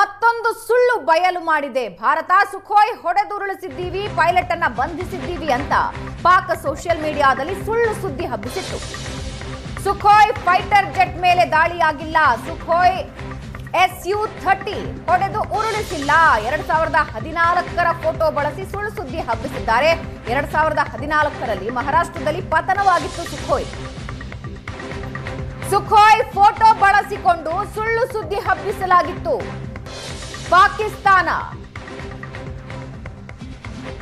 ಮತ್ತೊಂದು ಸುಳ್ಳು ಬಯಲು ಮಾಡಿದೆ. ಭಾರತ ಸುಖೋಯ್ ಹೊಡೆದುರುಳಿಸಿದ್ದೀವಿ, ಪೈಲಟ್ ಅನ್ನ ಬಂಧಿಸಿದ್ದೀವಿ ಅಂತ ಪಾಕ್ ಸೋಷಿಯಲ್ ಮೀಡಿಯಾದಲ್ಲಿ ಸುಳ್ಳು ಸುದ್ದಿ ಹಬ್ಬಿಸಿತ್ತು. ಸುಖೋಯ್ ಫೈಟರ್ ಜೆಟ್ ಮೇಲೆ ದಾಳಿಯಾಗಿಲ್ಲ. ಸುಖೋಯ್ ಎಸ್ ಯು ಥರ್ಟಿ ಹೊಡೆದು ಉರುಳಿಸಿಲ್ಲ. ಎರಡ್ ಸಾವಿರದ ಹದಿನಾಲ್ಕರ ಫೋಟೋ ಬಳಸಿ ಸುಳ್ಳು ಸುದ್ದಿ ಹಬ್ಬಿಸಿದ್ದಾರೆ. ಎರಡ್ ಸಾವಿರದ ಹದಿನಾಲ್ಕರಲ್ಲಿ ಮಹಾರಾಷ್ಟ್ರದಲ್ಲಿ ಪತನವಾಗಿತ್ತು ಸುಖೋಯ್. ಸುಖೋಯ್ ಫೋಟೋ ಬಳಸಿಕೊಂಡು ಸುಳ್ಳು ಸುದ್ದಿ ಹಬ್ಬಿಸಲಾಗಿತ್ತು. ಪಾಕಿಸ್ತಾನ.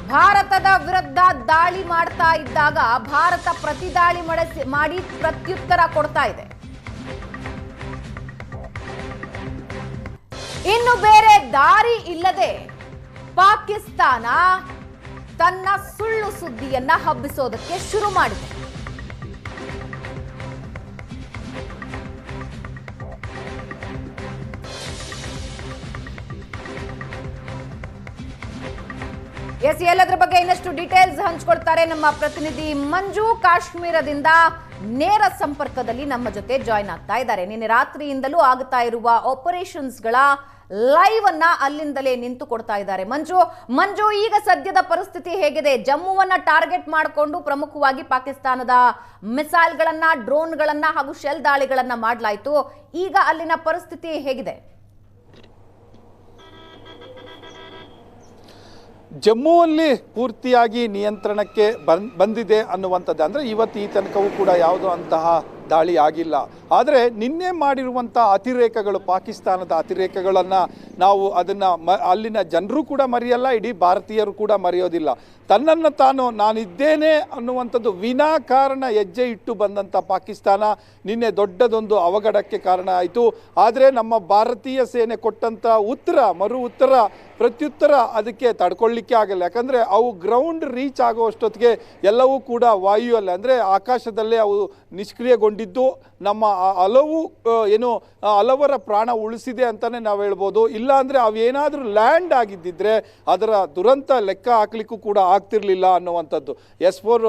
ಭಾರತದ ವಿರುದ್ಧ ದಾಳಿ ಮಾಡ್ತಾ ಇದ್ದಾಗ ಭಾರತ ಪ್ರತಿದಾಳಿ ಮಾಡಿ ಪ್ರತ್ಯುತ್ತರ ಕೊಡ್ತಾ ಇದೆ. ಇನ್ನು ಬೇರೆ ದಾರಿ ಇಲ್ಲದೆ ಪಾಕಿಸ್ತಾನ ತನ್ನ ಸುಳ್ಳು ಸುದ್ದಿಯನ್ನ ಹಬ್ಬಿಸೋದಕ್ಕೆ ಶುರು ಮಾಡಿದೆ. ಎಸ್ ಎಲ್ಲದ್ರ ಬಗ್ಗೆ ಇನ್ನಷ್ಟು ಡೀಟೇಲ್ಸ್ ಹಂಚ್ಕೊಡ್ತಾರೆ ನಮ್ಮ ಪ್ರತಿನಿಧಿ ಮಂಜು. ಕಾಶ್ಮೀರದಿಂದ ನೇರ ಸಂಪರ್ಕದಲ್ಲಿ ನಮ್ಮ ಜೊತೆ ಜಾಯ್ನ್ ಆಗ್ತಾ ಇದ್ದಾರೆ. ನಿನ್ನೆ ರಾತ್ರಿಯಿಂದಲೂ ಆಗ್ತಾ ಇರುವ ಆಪರೇಷನ್ಸ್ಗಳ ಲೈವ್ ಅನ್ನ ಅಲ್ಲಿಂದಲೇ ನಿಂತು ಕೊಡ್ತಾ ಇದ್ದಾರೆ. ಮಂಜು ಮಂಜು, ಈಗ ಸದ್ಯದ ಪರಿಸ್ಥಿತಿ ಹೇಗಿದೆ? ಜಮ್ಮುವನ್ನ ಟಾರ್ಗೆಟ್ ಮಾಡಿಕೊಂಡು ಪ್ರಮುಖವಾಗಿ ಪಾಕಿಸ್ತಾನದ ಮಿಸೈಲ್ಗಳನ್ನ ಡ್ರೋನ್ಗಳನ್ನ ಹಾಗೂ ಶೆಲ್ ದಾಳಿಗಳನ್ನ ಮಾಡಲಾಯಿತು. ಈಗ ಅಲ್ಲಿನ ಪರಿಸ್ಥಿತಿ ಹೇಗಿದೆ? ಜಮ್ಮುವಲ್ಲಿ ಪೂರ್ತಿಯಾಗಿ ನಿಯಂತ್ರಣಕ್ಕೆ ಬಂದಿದೆ ಅನ್ನುವಂಥದ್ದು. ಅಂದರೆ ಇವತ್ತು ಈ ತನಕವೂ ಕೂಡ ಯಾವುದೋ ಅಂತಹ ದಾಳಿ ಆಗಿಲ್ಲ ಆದರೆ ನಿನ್ನೆ ಮಾಡಿರುವಂಥ ಅತಿರೇಕಗಳು, ಪಾಕಿಸ್ತಾನದ ಅತಿರೇಕಗಳನ್ನು ನಾವು ಅದನ್ನು ಮ, ಅಲ್ಲಿನ ಜನರು ಕೂಡ ಮರೆಯಲ್ಲ, ಇಡೀ ಭಾರತೀಯರು ಕೂಡ ಮರೆಯೋದಿಲ್ಲ. ತನ್ನನ್ನು ತಾನು ನಾನಿದ್ದೇನೆ ಅನ್ನುವಂಥದ್ದು ವಿನಾಕಾರಣ ಹೆಜ್ಜೆ ಇಟ್ಟು ಬಂದಂಥ ಪಾಕಿಸ್ತಾನ ನಿನ್ನೆ ದೊಡ್ಡದೊಂದು ಅವಘಡಕ್ಕೆ ಕಾರಣ ಆಯಿತು. ಆದರೆ ನಮ್ಮ ಭಾರತೀಯ ಸೇನೆ ಕೊಟ್ಟಂಥ ಉತ್ತರ, ಮರು ಉತ್ತರ, ಪ್ರತ್ಯುತ್ತರ ಅದಕ್ಕೆ ತಡ್ಕೊಳ್ಳಿಕ್ಕೆ ಆಗಲ್ಲ. ಯಾಕಂದರೆ ಅವು ಗ್ರೌಂಡ್ ರೀಚ್ ಆಗುವಷ್ಟೊತ್ತಿಗೆ ಎಲ್ಲವೂ ಕೂಡ ವಾಯುವಲ್ಲ. ಅಂದರೆ ಆಕಾಶದಲ್ಲೇ ಅವು ನಿಷ್ಕ್ರಿಯಗೊಂಡಿದ್ದು ನಮ್ಮ ಹಲವು ಏನು ಹಲವರ ಪ್ರಾಣ ಉಳಿಸಿದೆ ಅಂತಲೇ ನಾವು ಹೇಳ್ಬೋದು. ಇಲ್ಲ ಅಂದರೆ ಅವೇನಾದರೂ ಲ್ಯಾಂಡ್ ಆಗಿದ್ದಿದ್ರೆ ಅದರ ದುರಂತ ಲೆಕ್ಕ ಹಾಕ್ಲಿಕ್ಕೂ ಕೂಡ ಆಗ್ತಿರಲಿಲ್ಲ ಅನ್ನುವಂಥದ್ದು. ಎಸ್ ಫೋರ್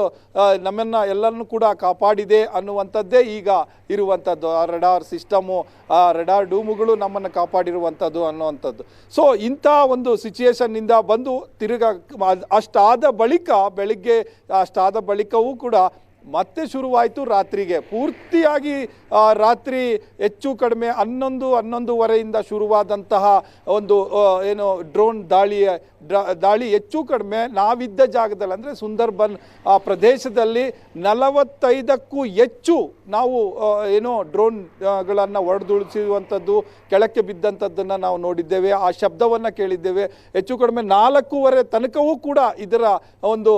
ನಮ್ಮನ್ನು ಎಲ್ಲರನ್ನೂ ಕೂಡ ಕಾಪಾಡಿದೆ ಅನ್ನುವಂಥದ್ದೇ ಈಗ ಇರುವಂಥದ್ದು. ಆ ರೆಡಾರ್ ಸಿಸ್ಟಮು, ಆ ರೆಡಾರ್ ಡೂಮುಗಳು ನಮ್ಮನ್ನು ಕಾಪಾಡಿರುವಂಥದ್ದು ಅನ್ನುವಂಥದ್ದು. ಸೊ, ಇಂಥ ಒಂದು ಸಿಚುಯೇಷನ್ನಿಂದ ಬಂದು ತಿರುಗ ಅಷ್ಟಾದ ಬಳಿಕ, ಬೆಳಿಗ್ಗೆ ಅಷ್ಟಾದ ಬಳಿಕವೂ ಕೂಡ ಮತ್ತೆ ಶುರುವಾಯಿತು ರಾತ್ರಿಗೆ. ಪೂರ್ತಿಯಾಗಿ ರಾತ್ರಿ ಹೆಚ್ಚು ಕಡಿಮೆ ಹನ್ನೊಂದು ಹನ್ನೊಂದುವರೆಯಿಂದ ಶುರುವಾದಂತಹ ಒಂದು ಏನು ಡ್ರೋನ್ ದಾಳಿಯ ದಾಳಿ ಹೆಚ್ಚು ಕಡಿಮೆ ನಾವಿದ್ದ ಜಾಗದಲ್ಲಿ, ಅಂದರೆ ಸುಂದರ್ಬನ್, ಆ ಪ್ರದೇಶದಲ್ಲಿ ನಲವತ್ತೈದಕ್ಕೂ ಹೆಚ್ಚು ನಾವು ಏನೋ ಡ್ರೋನ್ಗಳನ್ನು ಹೊಡೆದುಳಿಸಿರುವಂಥದ್ದು ಕೆಳಕ್ಕೆ ಬಿದ್ದಂಥದ್ದನ್ನು ನಾವು ನೋಡಿದ್ದೇವೆ, ಆ ಶಬ್ದವನ್ನು ಕೇಳಿದ್ದೇವೆ. ಹೆಚ್ಚು ಕಡಿಮೆ ನಾಲ್ಕೂವರೆ ತನಕವೂ ಕೂಡ ಇದರ ಒಂದು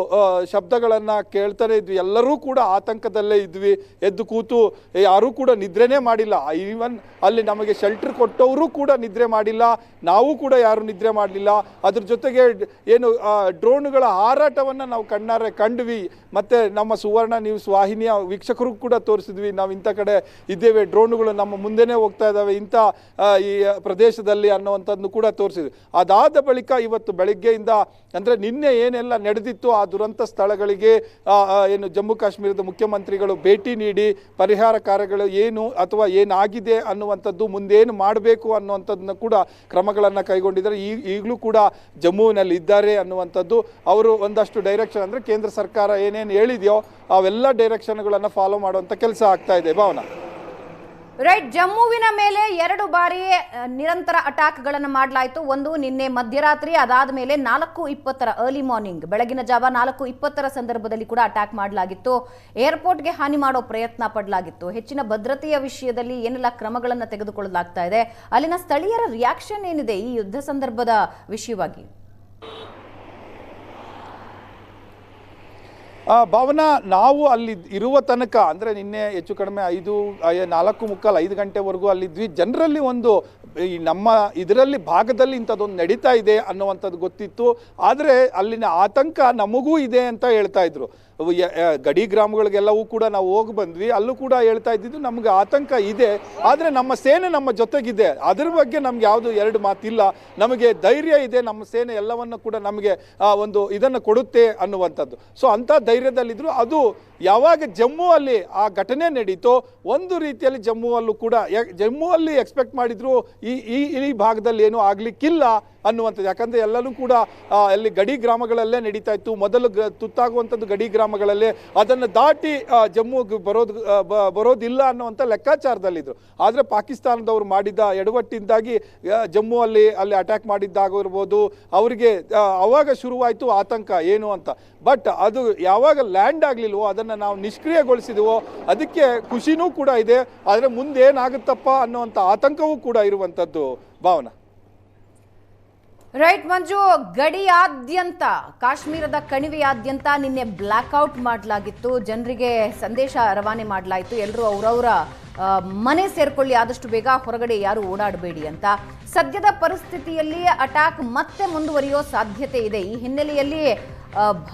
ಶಬ್ದಗಳನ್ನು ಕೇಳ್ತಾನೆ ಇದ್ವಿ. ಎಲ್ಲರೂ ಕೂಡ ಆತಂಕದಲ್ಲೇ ಇದ್ವಿ. ಎದ್ದು ಕೂತು ಯಾರೂ ಕೂಡ ನಿದ್ರೆನೇ ಮಾಡಿಲ್ಲ. ಈವನ್ ಅಲ್ಲಿ ನಮಗೆ ಶೆಲ್ಟರ್ ಕೊಟ್ಟವರು ಕೂಡ ನಿದ್ರೆ ಮಾಡಿಲ್ಲ. ನಾವು ಕೂಡ ಯಾರು ನಿದ್ರೆ ಮಾಡಲಿಲ್ಲ. ಅದ್ರ ಜೊತೆಗೆ ಡ್- ಏನು ಡ್ರೋನ್ಗಳ ಹಾರಾಟವನ್ನು ನಾವು ಕಣ್ಣಾರೆ ಕಂಡ್ವಿ. ಮತ್ತು ನಮ್ಮ ಸುವರ್ಣ ನ್ಯೂಸ್ ವಾಹಿನಿಯ ವೀಕ್ಷಕರು ಕೂಡ ತೋರಿಸಿದ್ವಿ. ನಾವು ಇಂಥ ಕಡೆ ಇದ್ದೇವೆ, ಡ್ರೋನ್ಗಳು ನಮ್ಮ ಮುಂದೆನೇ ಹೋಗ್ತಾ ಇದ್ದಾವೆ, ಇಂಥ ಈ ಪ್ರದೇಶದಲ್ಲಿ ಅನ್ನೋವಂಥದ್ದು ಕೂಡ ತೋರಿಸಿದ್ವಿ. ಅದಾದ ಬಳಿಕ ಇವತ್ತು ಬೆಳಗ್ಗೆಯಿಂದ, ಅಂದರೆ ನಿನ್ನೆ ಏನೆಲ್ಲ ನಡೆದಿತ್ತು ಆ ದುರಂತ ಸ್ಥಳಗಳಿಗೆ ಏನು ಜಮ್ಮು ಕಾಶ್ಮೀರದ ಮುಖ್ಯಮಂತ್ರಿಗಳು ಭೇಟಿ ನೀಡಿ, ಪರಿಹಾರ ಕಾರ್ಯಗಳು ಏನು ಅಥವಾ ಏನಾಗಿದೆ ಅನ್ನುವಂಥದ್ದು ಮುಂದೇನು ಮಾಡಬೇಕು ಅನ್ನುವಂಥದ್ದನ್ನ ಕೂಡ ಕ್ರಮಗಳನ್ನು ಕೈಗೊಂಡಿದ್ದಾರೆ. ಈ, ಈಗಲೂ ಕೂಡ ಜಮ್ಮುವಿನಲ್ಲಿ ಇದ್ದಾರೆ ಅನ್ನುವಂಥದ್ದು ಅವರು ಒಂದಷ್ಟು ಡೈರೆಕ್ಷನ್ ಅಂದರೆ ಕೇಂದ್ರ ಸರ್ಕಾರ ಏನೇನು ಹೇಳಿದೆಯೋ ಅವೆಲ್ಲ ಡೈರೆಕ್ಷನ್ಗಳನ್ನು ಫಾಲೋ ಮಾಡುವಂಥ ಕೆಲಸ ಆಗ್ತಾ ಇದೆ. ಭಾವನಾ? ರೈಟ್ ಜಮ್ಮುವಿನ ಮೇಲೆ ಎರಡು ಬಾರಿ ನಿರಂತರ ಅಟ್ಯಾಕ್ಗಳನ್ನು ಮಾಡಲಾಯಿತು. ಒಂದು ನಿನ್ನೆ ಮಧ್ಯರಾತ್ರಿ, ಅದಾದ ಮೇಲೆ ನಾಲ್ಕು ಇಪ್ಪತ್ತರ ಅರ್ಲಿ ಮಾರ್ನಿಂಗ್ ಬೆಳಗಿನ ಜಾವ ನಾಲ್ಕು ಇಪ್ಪತ್ತರ ಸಂದರ್ಭದಲ್ಲಿ ಕೂಡ ಅಟ್ಯಾಕ್ ಮಾಡಲಾಗಿತ್ತು. ಏರ್ಪೋರ್ಟ್ಗೆ ಹಾನಿ ಮಾಡೋ ಪ್ರಯತ್ನ ಪಡಲಾಗಿತ್ತು. ಹೆಚ್ಚಿನ ಭದ್ರತೆಯ ವಿಷಯದಲ್ಲಿ ಏನೆಲ್ಲ ಕ್ರಮಗಳನ್ನು ತೆಗೆದುಕೊಳ್ಳಲಾಗ್ತಾ ಇದೆ? ಅಲ್ಲಿನ ಸ್ಥಳೀಯರ ರಿಯಾಕ್ಷನ್ ಏನಿದೆ ಈ ಯುದ್ಧ ಸಂದರ್ಭದ ವಿಷಯವಾಗಿ? ಭಾವನಾ, ನಾವು ಅಲ್ಲಿ ಇರುವ ತನಕ, ಅಂದರೆ ನಿನ್ನೆ ಹೆಚ್ಚು ಕಡಿಮೆ ಐದು ನಾಲ್ಕು ಮುಕ್ಕಾಲು ಐದು ಗಂಟೆವರೆಗೂ ಅಲ್ಲಿದ್ವಿ. ಜನರಲ್ಲಿ ಒಂದು, ಈ ನಮ್ಮ ಇದರಲ್ಲಿ ಭಾಗದಲ್ಲಿ ಇಂಥದ್ದೊಂದು ನಡೀತಾ ಇದೆ ಅನ್ನುವಂಥದ್ದು ಗೊತ್ತಿತ್ತು. ಆದರೆ ಅಲ್ಲಿನ ಆತಂಕ ನಮಗೂ ಇದೆ ಅಂತ ಹೇಳ್ತಾ ಇದ್ರು. ಗಡಿ ಗ್ರಾಮಗಳಿಗೆಲ್ಲವೂ ಕೂಡ ನಾವು ಹೋಗಿ ಬಂದ್ವಿ. ಅಲ್ಲೂ ಕೂಡ ಹೇಳ್ತಾ ಇದ್ದಿದ್ದು ನಮ್ಗೆ ಆತಂಕ ಇದೆ. ಆದರೆ ನಮ್ಮ ಸೇನೆ ನಮ್ಮ ಜೊತೆಗಿದೆ. ಅದರ ಬಗ್ಗೆ ನಮ್ಗೆ ಯಾವುದು ಎರಡು ಮಾತಿಲ್ಲ. ನಮಗೆ ಧೈರ್ಯ ಇದೆ. ನಮ್ಮ ಸೇನೆ ಎಲ್ಲವನ್ನು ಕೂಡ ನಮಗೆ ಒಂದು ಇದನ್ನು ಕೊಡುತ್ತೆ ಅನ್ನುವಂಥದ್ದು. ಸೊ ಅಂಥ ಧೈರ್ಯದಲ್ಲಿದ್ದರು ಅದು ಯಾವಾಗ ಜಮ್ಮುವಲ್ಲಿ ಆ ಘಟನೆ ನಡೀತೋ ಒಂದು ರೀತಿಯಲ್ಲಿ ಜಮ್ಮುವಲ್ಲೂ ಕೂಡ ಜಮ್ಮುವಲ್ಲಿ ಎಕ್ಸ್ಪೆಕ್ಟ್ ಮಾಡಿದ್ರು ಈ ಈ ಈ ಭಾಗದಲ್ಲಿ ಏನೂ ಆಗಲಿಕ್ಕಿಲ್ಲ ಅನ್ನುವಂಥದ್ದು. ಯಾಕಂದರೆ ಎಲ್ಲರೂ ಕೂಡ ಅಲ್ಲಿ ಗಡಿ ಗ್ರಾಮಗಳಲ್ಲೇ ನಡೀತಾ ಇತ್ತು. ಮೊದಲು ತುತ್ತಾಗುವಂಥದ್ದು ಗಡಿ ಗ್ರಾಮಗಳಲ್ಲೇ ಅದನ್ನು ದಾಟಿ ಜಮ್ಮುಗೆ ಬರೋದು ಬರೋದಿಲ್ಲ ಅನ್ನುವಂಥ ಲೆಕ್ಕಾಚಾರದಲ್ಲಿದ್ದರು ಆದರೆ ಪಾಕಿಸ್ತಾನದವರು ಮಾಡಿದ ಎಡವಟ್ಟಿಂದಾಗಿ ಜಮ್ಮು ಅಲ್ಲಿ ಅಲ್ಲಿ ಅಟ್ಯಾಕ್ ಮಾಡಿದ್ದಾಗಿರ್ಬೋದು, ಅವರಿಗೆ ಅವಾಗ ಶುರುವಾಯಿತು ಆತಂಕ ಏನು ಅಂತ. ಬಟ್ ಅದು ಯಾವಾಗ ಲ್ಯಾಂಡ್ ಆಗಲಿಲ್ವೋ, ಅದನ್ನು ನಾವು ನಿಷ್ಕ್ರಿಯಗೊಳಿಸಿದವೋ, ಅದಕ್ಕೆ ಖುಷಿನೂ ಕೂಡ ಇದೆ. ಆದರೆ ಮುಂದೆ ಏನಾಗುತ್ತಪ್ಪ ಅನ್ನುವಂಥ ಆತಂಕವೂ ಕೂಡ ಇರುವಂಥದ್ದು ಭಾವನಾ. ರೈಟ್ ಮಂಜು, ಗಡಿಯಾದ್ಯಂತ, ಕಾಶ್ಮೀರದ ಕಣಿವೆಯಾದ್ಯಂತ ನಿನ್ನೆ ಬ್ಲ್ಯಾಕ್ಔಟ್ ಮಾಡಲಾಗಿತ್ತು. ಜನರಿಗೆ ಸಂದೇಶ ರವಾನೆ ಮಾಡಲಾಯಿತು. ಎಲ್ಲರೂ ಅವರವರ ಮನೆ ಸೇರ್ಕೊಳ್ಳಿ, ಆದಷ್ಟು ಬೇಗ ಹೊರಗಡೆ ಯಾರು ಓಡಾಡಬೇಡಿ ಅಂತ. ಸದ್ಯದ ಪರಿಸ್ಥಿತಿಯಲ್ಲಿ ಅಟ್ಯಾಕ್ ಮತ್ತೆ ಮುಂದುವರಿಯೋ ಸಾಧ್ಯತೆ ಇದೆ. ಈ ಹಿನ್ನೆಲೆಯಲ್ಲಿ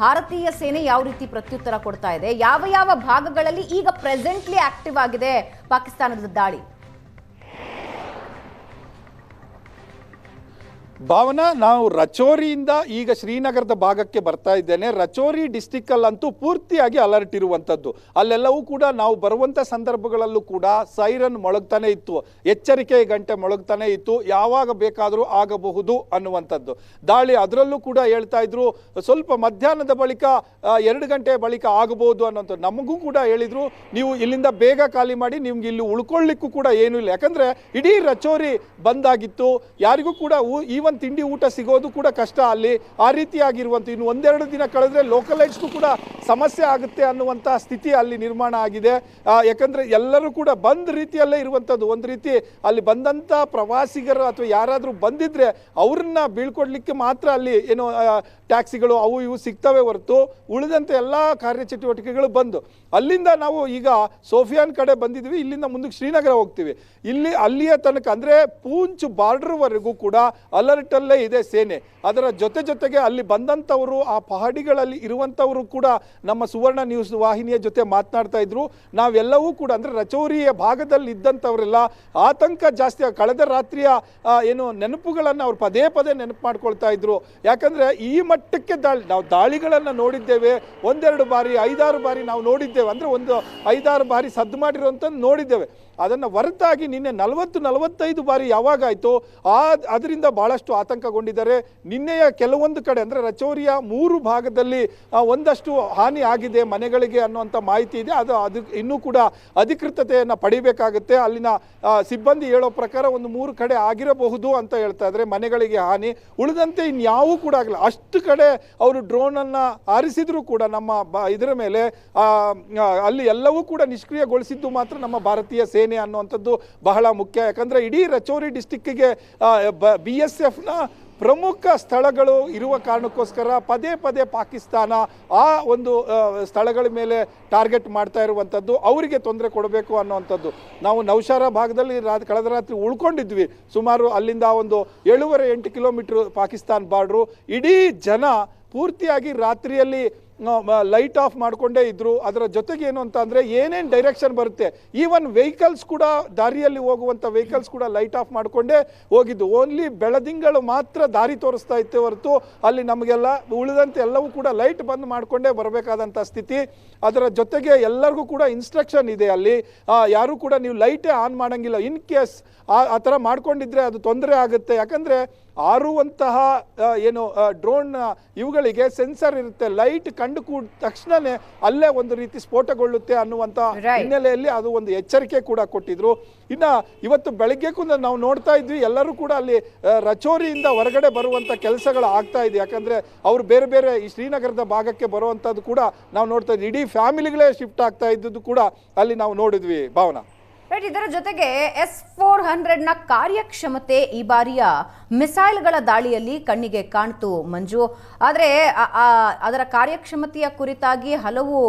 ಭಾರತೀಯ ಸೇನೆ ಯಾವ ರೀತಿ ಪ್ರತ್ಯುತ್ತರ ಕೊಡ್ತಾ ಇದೆ? ಯಾವ ಯಾವ ಭಾಗಗಳಲ್ಲಿ ಈಗ ಪ್ರೆಸೆಂಟ್ಲಿ ಆಕ್ಟಿವ್ ಆಗಿದೆ ಪಾಕಿಸ್ತಾನದ ದಾಳಿ? ಭಾವನಾ, ನಾವು ರಚೋರಿಯಿಂದ ಈಗ ಶ್ರೀನಗರದ ಭಾಗಕ್ಕೆ ಬರ್ತಾ ಇದ್ದೇನೆ. ರಚೋರಿ ಡಿಸ್ಟಿಕ್ಕಲ್ಲಂತೂ ಪೂರ್ತಿಯಾಗಿ ಅಲರ್ಟ್ ಇರುವಂಥದ್ದು ಅಲ್ಲೆಲ್ಲವೂ ಕೂಡ ನಾವು ಬರುವಂಥ ಸಂದರ್ಭಗಳಲ್ಲೂ ಕೂಡ ಸೈರನ್ ಮೊಳಗ್ತಾನೆ ಇತ್ತು. ಎಚ್ಚರಿಕೆ ಗಂಟೆ ಮೊಳಗ್ತಾನೆ ಇತ್ತು. ಯಾವಾಗ ಬೇಕಾದರೂ ಆಗಬಹುದು ಅನ್ನುವಂಥದ್ದು. ದಾಳಿ ಅದರಲ್ಲೂ ಕೂಡ ಹೇಳ್ತಾ ಇದ್ರು. ಸ್ವಲ್ಪ ಮಧ್ಯಾಹ್ನದ ಬಳಿಕ ಎರಡು ಗಂಟೆ ಬಳಿಕ ಆಗಬಹುದು ಅನ್ನುವಂಥದ್ದು. ನಮಗೂ ಕೂಡ ಹೇಳಿದ್ರು. ನೀವು ಇಲ್ಲಿಂದ ಬೇಗ ಖಾಲಿ ಮಾಡಿ ನಿಮ್ಗೆ ಇಲ್ಲಿ ಉಳ್ಕೊಳ್ಳಿಕ್ಕೂ ಕೂಡ ಏನೂ ಇಲ್ಲ. ಯಾಕಂದ್ರೆ ಇಡೀ ರಚೋರಿ ಬಂದಾಗಿತ್ತು ಯಾರಿಗೂ ಕೂಡ ಊ- ತಿಂಡಿ ಊಟ ಸಿಗೋದು ಕೂಡ ಕಷ್ಟ. ಅಲ್ಲಿ ಆ ರೀತಿಯಾಗಿರುವಂಥ ಇನ್ನು ಒಂದೆರಡು ದಿನ ಕಳೆದ್ರೆ ಲೋಕಲೈಟ್ಸ್ಗೂ ಕೂಡ ಸಮಸ್ಯೆ ಆಗುತ್ತೆ ಅನ್ನುವಂಥ ಸ್ಥಿತಿ ಅಲ್ಲಿ ನಿರ್ಮಾಣ ಆಗಿದೆ. ಯಾಕಂದರೆ ಎಲ್ಲರೂ ಕೂಡ ಬಂದ ರೀತಿಯಲ್ಲೇ ಇರುವಂಥದ್ದು. ಒಂದು ರೀತಿ ಅಲ್ಲಿ ಬಂದಂಥ ಪ್ರವಾಸಿಗರು ಅಥವಾ ಯಾರಾದರೂ ಬಂದಿದ್ರೆ ಅವ್ರನ್ನ ಬೀಳ್ಕೊಡ್ಲಿಕ್ಕೆ ಮಾತ್ರ ಅಲ್ಲಿ ಏನು ಟ್ಯಾಕ್ಸಿಗಳು ಅವು ಇವು ಸಿಗ್ತವೆ ಹೊರತು ಉಳಿದಂತೆ ಎಲ್ಲ ಕಾರ್ಯಚಟುವಟಿಕೆಗಳು ಬಂದು. ಅಲ್ಲಿಂದ ನಾವು ಈಗ ಸೋಫಿಯಾನ್ ಕಡೆ ಬಂದಿದ್ವಿ, ಇಲ್ಲಿಂದ ಮುಂದಕ್ಕೆ ಶ್ರೀನಗರ ಹೋಗ್ತೀವಿ. ಇಲ್ಲಿ, ಅಲ್ಲಿಯ ತನಕ ಅಂದರೆ ಪೂಂಚ್ ಬಾರ್ಡ್ರ್ವರೆಗೂ ಕೂಡ ಅಲರ್ಟಲ್ಲೇ ಇದೆ ಸೇನೆ. ಅದರ ಜೊತೆ ಜೊತೆಗೆ ಅಲ್ಲಿ ಬಂದಂಥವರು, ಆ ಪಹಡಿಗಳಲ್ಲಿ ಇರುವಂಥವರು ಕೂಡ ನಮ್ಮ ಸುವರ್ಣ ನ್ಯೂಸ್ ವಾಹಿನಿಯ ಜೊತೆ ಮಾತನಾಡ್ತಾ ಇದ್ರು. ನಾವೆಲ್ಲವೂ ಕೂಡ ಅಂದರೆ ರಚೌರಿಯ ಭಾಗದಲ್ಲಿ ಇದ್ದಂಥವರೆಲ್ಲ ಆತಂಕ ಜಾಸ್ತಿ, ಕಳೆದ ರಾತ್ರಿಯ ಏನು ನೆನಪುಗಳನ್ನು ಅವ್ರು ಪದೇ ಪದೇ ನೆನಪು ಮಾಡ್ಕೊಳ್ತಾ ಇದ್ರು. ಯಾಕಂದರೆ ಈ ಮಟ್ಟಕ್ಕೆ ದಾಳಿ. ನಾವು ದಾಳಿಗಳನ್ನು ನೋಡಿದ್ದೇವೆ. ಒಂದೆರಡು ಬಾರಿ, ಐದಾರು ಬಾರಿ ನಾವು ನೋಡಿದ್ದೇವೆ. ಅಂದರೆ ಒಂದು ಐದಾರು ಬಾರಿ ಸದ್ದು ಮಾಡಿರುವಂಥದ್ದು ನೋಡಿದ್ದೇವೆ. ಅದನ್ನು ಹೊರತಾಗಿ ನಿನ್ನೆ ನಲವತ್ತು, ನಲವತ್ತೈದು ಬಾರಿ ಯಾವಾಗಾಯಿತು ಆ, ಅದರಿಂದ ಭಾಳಷ್ಟು ಆತಂಕಗೊಂಡಿದ್ದಾರೆ. ನಿನ್ನೆಯ ಕೆಲವೊಂದು ಕಡೆ ಅಂದರೆ ರಚೌರಿಯ ಮೂರು ಭಾಗದಲ್ಲಿ ಒಂದಷ್ಟು ಹಾನಿ ಆಗಿದೆ ಮನೆಗಳಿಗೆ ಅನ್ನುವಂಥ ಮಾಹಿತಿ ಇದೆ. ಅದು ಅದು ಇನ್ನೂ ಕೂಡ ಅಧಿಕೃತತೆಯನ್ನು ಪಡಿಬೇಕಾಗುತ್ತೆ. ಅಲ್ಲಿನ ಸಿಬ್ಬಂದಿ ಹೇಳೋ ಪ್ರಕಾರ ಒಂದು ಮೂರು ಕಡೆ ಆಗಿರಬಹುದು ಅಂತ ಹೇಳ್ತಾ ಇದ್ದಾರೆ. ಮನೆಗಳಿಗೆ ಹಾನಿ ಉಳಿದಂತೆ ಇನ್ಯಾವೂ ಕೂಡ ಆಗಲ್ಲ. ಅಷ್ಟು ಕಡೆ ಅವರು ಡ್ರೋನನ್ನು ಆರಿಸಿದರೂ ಕೂಡ ನಮ್ಮ ಇದರ ಮೇಲೆ ಅಲ್ಲಿ ಎಲ್ಲವೂ ಕೂಡ ನಿಷ್ಕ್ರಿಯಗೊಳಿಸಿದ್ದು ಮಾತ್ರ ನಮ್ಮ ಭಾರತೀಯ ಸೇನೆ ಅನ್ನುವಂಥದ್ದು ಬಹಳ ಮುಖ್ಯ. ಯಾಕಂದರೆ ಇಡೀ ರಚೋರಿ ಡಿಸ್ಟಿಕ್ಕಿಗೆ ಬಿ ಎಸ್ ಎಫ್ನ ಪ್ರಮುಖ ಸ್ಥಳಗಳು ಇರುವ ಕಾರಣಕ್ಕೋಸ್ಕರ ಪದೇ ಪದೇ ಪಾಕಿಸ್ತಾನ ಆ ಒಂದು ಸ್ಥಳಗಳ ಮೇಲೆ ಟಾರ್ಗೆಟ್ ಮಾಡ್ತಾ ಇರುವಂಥದ್ದು ಅವರಿಗೆ ತೊಂದರೆ ಕೊಡಬೇಕು ಅನ್ನೋವಂಥದ್ದು. ನಾವು ನೌಶಾರ ಭಾಗದಲ್ಲಿ ರಾ- ಕಳೆದ ರಾತ್ರಿ ಉಳ್ಕೊಂಡಿದ್ವಿ. ಸುಮಾರು ಅಲ್ಲಿಂದ ಒಂದು ಏಳುವರೆ ಎಂಟು ಕಿಲೋಮೀಟ್ರ್ ಪಾಕಿಸ್ತಾನ್ ಬಾರ್ಡ್ರು. ಇಡೀ ಜನ ಪೂರ್ತಿಯಾಗಿ ರಾತ್ರಿಯಲ್ಲಿ ಲೈಟ್ ಆಫ್ ಮಾಡಿಕೊಂಡೇ ಇದ್ದರು ಅದರ ಜೊತೆಗೆ ಏನು ಅಂತ ಅಂದರೆ ಏನೇನು ಡೈರೆಕ್ಷನ್ ಬರುತ್ತೆ? ಈವನ್ ವೆಹಿಕಲ್ಸ್ ಕೂಡ ದಾರಿಯಲ್ಲಿ ಹೋಗುವಂಥ ವೆಹಿಕಲ್ಸ್ ಕೂಡ ಲೈಟ್ ಆಫ್ ಮಾಡಿಕೊಂಡೇ ಹೋಗಿದ್ದು. ಓನ್ಲಿ ಬೆಳದಿಂಗಳು ಮಾತ್ರ ದಾರಿ ತೋರಿಸ್ತಾ ಇತ್ತು ಹೊರತು ಅಲ್ಲಿ ನಮಗೆಲ್ಲ ಉಳಿದಂತೆ ಎಲ್ಲವೂ ಕೂಡ ಲೈಟ್ ಬಂದ್ ಮಾಡಿಕೊಂಡೇ ಬರಬೇಕಾದಂಥ ಸ್ಥಿತಿ. ಅದರ ಜೊತೆಗೆ ಎಲ್ಲರಿಗೂ ಕೂಡ ಇನ್ಸ್ಟ್ರಕ್ಷನ್ ಇದೆ ಅಲ್ಲಿ. ಯಾರು ಕೂಡ ನೀವು ಲೈಟೇ ಆನ್ ಮಾಡಂಗಿಲ್ಲ. ಇನ್ ಕೇಸ್ ಆ ಥರ ಮಾಡ್ಕೊಂಡಿದ್ರೆ ಅದು ತೊಂದರೆ ಆಗುತ್ತೆ. ಯಾಕಂದರೆ ಆರುವಂತಹ ಏನು ಡ್ರೋನ್ ಇವುಗಳಿಗೆ ಸೆನ್ಸರ್ ಇರುತ್ತೆ ಲೈಟ್ ಕಂಡು ಕೂಡ ತಕ್ಷಣನೇ ಅಲ್ಲೇ ಒಂದು ರೀತಿ ಸ್ಫೋಟಗೊಳ್ಳುತ್ತೆ ಅನ್ನುವಂಥ ಹಿನ್ನೆಲೆಯಲ್ಲಿ ಅದು ಒಂದು ಎಚ್ಚರಿಕೆ ಕೂಡ ಕೊಟ್ಟಿದ್ರು. ಇನ್ನ ಇವತ್ತು ಬೆಳಗ್ಗೆ ಕೂಡ ನಾವು ನೋಡ್ತಾ ಇದ್ವಿ ಎಲ್ಲರೂ ಕೂಡ ಅಲ್ಲಿ ರಚೋರಿಯಿಂದ ಹೊರಗಡೆ ಬರುವಂತ ಕೆಲಸಗಳು ಆಗ್ತಾ ಇದೆ. ಯಾಕಂದ್ರೆ ಅವರು ಬೇರೆ ಬೇರೆ ಈ ಶ್ರೀನಗರದ ಭಾಗಕ್ಕೆ ಬರುವಂತದ್ದು ಕೂಡ ನಾವು ನೋಡ್ತಾ ಇದ್ವಿ. ಇಡೀ ಫ್ಯಾಮಿಲಿಗಳೇ ಶಿಫ್ಟ್ ಆಗ್ತಾ ಇದ್ದದ್ದು ಕೂಡ ಅಲ್ಲಿ ನಾವು ನೋಡಿದ್ವಿ ಭಾವನಾ. ರೈಟ್ ಇದರ ಜೊತೆಗೆ ಎಸ್ ಫೋರ್ ಹಂಡ್ರೆಡ್ನ ಕಾರ್ಯಕ್ಷಮತೆ ಈ ಬಾರಿಯ ಮಿಸೈಲ್ಗಳ ದಾಳಿಯಲ್ಲಿ ಕಣ್ಣಿಗೆ ಕಾಣ್ತು ಮಂಜು. ಆದರೆ ಅದರ ಕಾರ್ಯಕ್ಷಮತೆಯ ಕುರಿತಾಗಿ ಹಲವು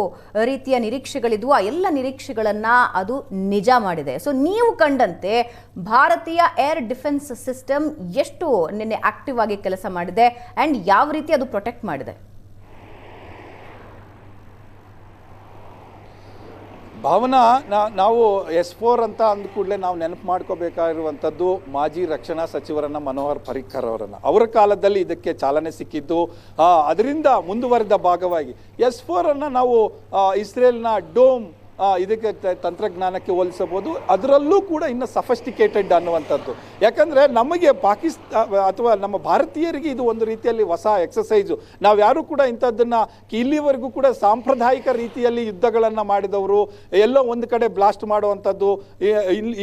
ರೀತಿಯ ನಿರೀಕ್ಷೆಗಳಿದ್ವು. ಆ ಎಲ್ಲ ನಿರೀಕ್ಷೆಗಳನ್ನು ಅದು ನಿಜ ಮಾಡಿದೆ. ಸೊ ನೀವು ಕಂಡಂತೆ ಭಾರತೀಯ ಏರ್ ಡಿಫೆನ್ಸ್ ಸಿಸ್ಟಮ್ ಎಷ್ಟು ನಿನ್ನೆ ಆಕ್ಟಿವ್ ಆಗಿ ಕೆಲಸ ಮಾಡಿದೆ ಆ್ಯಂಡ್ ಯಾವ ರೀತಿ ಅದು ಪ್ರೊಟೆಕ್ಟ್ ಮಾಡಿದೆ? ಭಾವನಾ ನಾವು ಎಸ್ ಫೋರ್ ಅಂತ ಅಂದ ಕೂಡಲೇ ನಾವು ನೆನಪು ಮಾಡ್ಕೋಬೇಕಾಗಿರುವಂಥದ್ದು ಮಾಜಿ ರಕ್ಷಣಾ ಸಚಿವರನ್ನ ಮನೋಹರ್ ಪರಿಕ್ಕರ್ ಅವರನ್ನು. ಅವರ ಕಾಲದಲ್ಲಿ ಇದಕ್ಕೆ ಚಾಲನೆ ಸಿಕ್ಕಿದ್ದು ಅದರಿಂದ ಮುಂದುವರೆದ ಭಾಗವಾಗಿ ಎಸ್ ಫೋರನ್ನು ನಾವು ಇಸ್ರೇಲ್ನ ಡೋಮ್ ಇದಕ್ಕೆ ತಂತ್ರಜ್ಞಾನಕ್ಕೆ ಹೋಲಿಸಬಹುದು. ಅದರಲ್ಲೂ ಕೂಡ ಇನ್ನು ಸಫಸ್ಟಿಕೇಟೆಡ್ ಅನ್ನುವಂಥದ್ದು. ಯಾಕಂದರೆ ನಮಗೆ ಪಾಕಿಸ್ತಾ ಅಥವಾ ನಮ್ಮ ಭಾರತೀಯರಿಗೆ ಇದು ಒಂದು ರೀತಿಯಲ್ಲಿ ಹೊಸ ಎಕ್ಸಸೈಸು ನಾವು ಯಾರು ಕೂಡ ಇಂಥದ್ದನ್ನು ಇಲ್ಲಿವರೆಗೂ ಕೂಡ ಸಾಂಪ್ರದಾಯಿಕ ರೀತಿಯಲ್ಲಿ ಯುದ್ಧಗಳನ್ನು ಮಾಡಿದವರು, ಎಲ್ಲೋ ಒಂದು ಕಡೆ ಬ್ಲಾಸ್ಟ್ ಮಾಡುವಂಥದ್ದು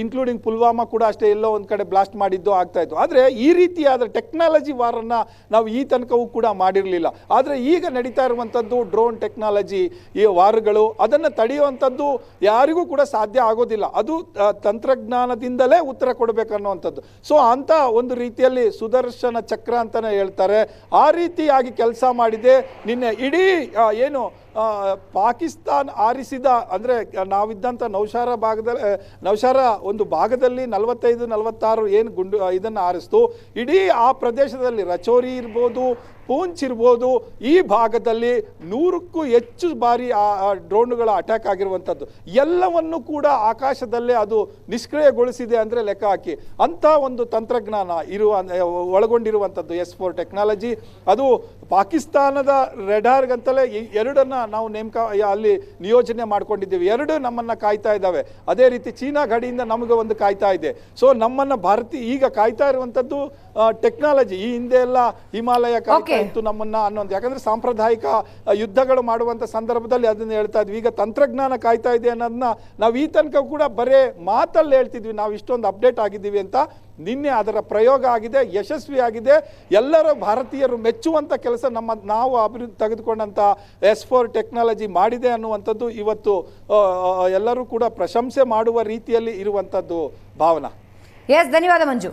ಇನ್ಕ್ಲೂಡಿಂಗ್ ಪುಲ್ವಾಮಾ ಕೂಡ ಅಷ್ಟೇ ಎಲ್ಲೋ ಒಂದು ಕಡೆ ಬ್ಲಾಸ್ಟ್ ಮಾಡಿದ್ದು ಆಗ್ತಾ ಇತ್ತು. ಆದರೆ ಈ ರೀತಿಯಾದ ಟೆಕ್ನಾಲಜಿ ವಾರನ್ನು ನಾವು ಈ ತನಕವೂ ಕೂಡ ಮಾಡಿರಲಿಲ್ಲ. ಆದರೆ ಈಗ ನಡೀತಾ ಇರುವಂಥದ್ದು ಡ್ರೋನ್ ಟೆಕ್ನಾಲಜಿ ಈ ವಾರಗಳು ಅದನ್ನು ತಡೆಯುವಂಥದ್ದು ಯಾರಿಗೂ ಕೂಡ ಸಾಧ್ಯ ಆಗೋದಿಲ್ಲ. ಅದು ತಂತ್ರಜ್ಞಾನದಿಂದಲೇ ಉತ್ತರ ಕೊಡಬೇಕನ್ನುವಂಥದ್ದು. ಸೊ ಅಂತ ಒಂದು ರೀತಿಯಲ್ಲಿ ಸುದರ್ಶನ ಚಕ್ರ ಅಂತಲೇ ಹೇಳ್ತಾರೆ. ಆ ರೀತಿಯಾಗಿ ಕೆಲಸ ಮಾಡಿದೆ. ನಿನ್ನೆ ಇಡೀ ಏನು ಪಾಕಿಸ್ತಾನ್ ಆರಿಸಿದ, ಅಂದರೆ, ನಾವಿದ್ದಂಥ ನೌಶಾರ ಭಾಗದಲ್ಲಿ ನೌಶಾರ ಒಂದು ಭಾಗದಲ್ಲಿ ನಲವತ್ತೈದು ನಲವತ್ತಾರು ಏನು ಗುಂಡು, ಇದನ್ನು ಆರಿಸ್ತು. ಇಡೀ ಆ ಪ್ರದೇಶದಲ್ಲಿ ರಚೋರಿ ಇರ್ಬೋದು ಪೂಂಚ್ ಇರ್ಬೋದು ಈ ಭಾಗದಲ್ಲಿ ನೂರಕ್ಕೂ ಹೆಚ್ಚು ಬಾರಿ ಆ ಡ್ರೋನುಗಳ ಅಟ್ಯಾಕ್ ಆಗಿರುವಂಥದ್ದು. ಎಲ್ಲವನ್ನು ಕೂಡ ಆಕಾಶದಲ್ಲೇ ಅದು ನಿಷ್ಕ್ರಿಯಗೊಳಿಸಿದೆ ಅಂದರೆ ಲೆಕ್ಕ ಹಾಕಿ. ಅಂಥ ಒಂದು ತಂತ್ರಜ್ಞಾನ ಇರುವ, ಒಳಗೊಂಡಿರುವಂಥದ್ದು ಎಸ್ ಫೋರ್ ಟೆಕ್ನಾಲಜಿ. ಅದು ಪಾಕಿಸ್ತಾನದ ರೆಡಾರ್ಗಂತಲೇ ಎರಡನ್ನು ನಾವು ನೇಮಕ ಅಲ್ಲಿ ನಿಯೋಜನೆ ಮಾಡ್ಕೊಂಡಿದ್ದೀವಿ. ಎರಡು ನಮ್ಮನ್ನು ಕಾಯ್ತಾ ಇದ್ದಾವೆ. ಅದೇ ರೀತಿ ಚೀನಾ ಗಡಿಯಿಂದ ನಮಗೆ ಒಂದು ಕಾಯ್ತಾ ಇದೆ. ಸೊ ನಮ್ಮನ್ನು ಭಾರತೀಯ ಈಗ ಕಾಯ್ತಾ ಇರುವಂಥದ್ದು ಟೆಕ್ನಾಲಜಿ ಈ ಹಿಂದೆ ಎಲ್ಲ ಹಿಮಾಲಯ ಕಾಯ್ತಾ. ಇತ್ತು ನಮ್ಮನ್ನ ಅನ್ನೋದು. ಯಾಕಂದ್ರೆ ಸಾಂಪ್ರದಾಯಿಕ ಯುದ್ಧಗಳು ಮಾಡುವಂತ ಸಂದರ್ಭದಲ್ಲಿ ಅದನ್ನ ಹೇಳ್ತಾ ಇದ್ವಿ. ಈಗ ತಂತ್ರಜ್ಞಾನ ಕಾಯ್ತಾ ಇದೆ ಅನ್ನೋದನ್ನ ನಾವು ಈ ತನಕ ಕೂಡ ಬರೇ ಮಾತಲ್ಲಿ ಹೇಳ್ತಿದ್ವಿ. ನಾವು ಇಷ್ಟೊಂದು ಅಪ್ಡೇಟ್ ಆಗಿದ್ದೀವಿ ಅಂತ. ನಿನ್ನೆ ಅದರ ಪ್ರಯೋಗ ಆಗಿದೆ ಯಶಸ್ವಿ ಆಗಿದೆ. ಎಲ್ಲರೂ ಭಾರತೀಯರು ಮೆಚ್ಚುವಂತ ಕೆಲಸ ನಮ್ಮ ನಾವು ಅಭಿವೃದ್ಧಿ ತೆಗೆದುಕೊಂಡಂಥ ಎಸ್ ಫೋರ್ ಟೆಕ್ನಾಲಜಿ ಮಾಡಿದೆ ಅನ್ನುವಂಥದ್ದು ಇವತ್ತು ಎಲ್ಲರೂ ಕೂಡ ಪ್ರಶಂಸೆ ಮಾಡುವ ರೀತಿಯಲ್ಲಿ ಇರುವಂಥದ್ದು ಭಾವನಾ. ಎಸ್ ಧನ್ಯವಾದ ಮಂಜು.